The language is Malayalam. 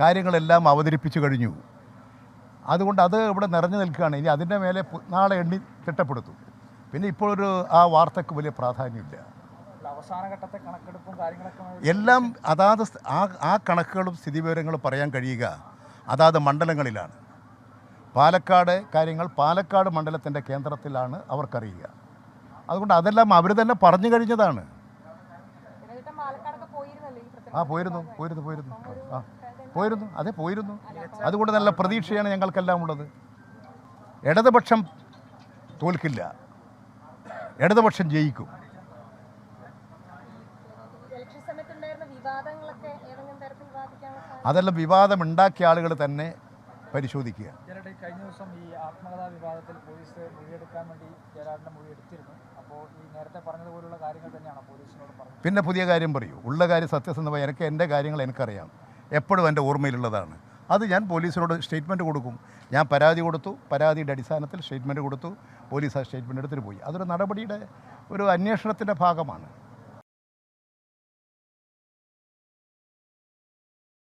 കാര്യങ്ങളെല്ലാം അവതരിപ്പിച്ചു കഴിഞ്ഞു. അതുകൊണ്ട് അത് ഇവിടെ നിറഞ്ഞു നിൽക്കുകയാണ്. ഇനി അതിന്റെ മേലെ നാളെ എണ്ണി തിട്ടപ്പെടുത്തും. പിന്നെ ഇപ്പോൾ ഒരു ആ വാർത്തക്ക് വലിയ പ്രാധാന്യമില്ല. അവസാന ഘട്ടത്തെ കണക്കെടുപ്പും കാര്യങ്ങളൊക്കെ എല്ലാം അതാത് ആ ആ കണക്കുകളും സ്ഥിതിവിവരങ്ങളും പറയാൻ കഴിയുക അതാത് മണ്ഡലങ്ങളിലാണ്. പാലക്കാട് കാര്യങ്ങൾ പാലക്കാട് മണ്ഡലത്തിന്റെ കേന്ദ്രത്തിലാണ് അവർക്കറിയുക. അതുകൊണ്ട് അതെല്ലാം അവർ തന്നെ പറഞ്ഞു കഴിഞ്ഞതാണ്. ആ പോയിരുന്നു പോയിരുന്നു പോയിരുന്നു. ആ. പോയിരുന്നു അതെ പോയിരുന്നു. അതുകൊണ്ട് നല്ല പ്രതീക്ഷയാണ് ഞങ്ങൾക്കെല്ലാം ഉള്ളത്. ഇടതുപക്ഷം തോൽക്കില്ല. ഇടതുപക്ഷം ജയിക്കും. അതെല്ലാം വിവാദം ഉണ്ടാക്കിയ ആളുകൾ തന്നെ പരിശോധിക്കുക. കഴിഞ്ഞ ദിവസം ഈ ആത്മകഥാ വിവാദത്തിൽ പോലീസ് മൊഴിയെടുക്കാൻ വേണ്ടി ജയരാടിന്റെ മൊഴി എടുത്തിരുന്നു. അപ്പോൾ ഈ നേരത്തെ പറഞ്ഞതുപോലുള്ള കാര്യങ്ങൾ തന്നെയാണ് പോലീസിനോട് പറഞ്ഞത്? പിന്നെ പുതിയ കാര്യം പറയൂ. ഉള്ള കാര്യം സത്യസന്ധമായി എനിക്ക് എന്റെ കാര്യങ്ങൾ എനിക്കറിയാം. എപ്പോഴും എന്റെ ഓർമ്മയിലുള്ളതാണ്. അത് ഞാൻ പോലീസിനോട് സ്റ്റേറ്റ്മെന്റ് കൊടുക്കും. ഞാൻ പരാതി കൊടുത്തു. പരാതിയുടെ അടിസ്ഥാനത്തിൽ സ്റ്റേറ്റ്മെന്റ് കൊടുത്തു. പോലീസ് ആ സ്റ്റേറ്റ്മെന്റ് എടുത്തിട്ട് പോയി. അതൊരു നടപടിയുടെ ഒരു അന്വേഷണത്തിന്റെ ഭാഗമാണ്.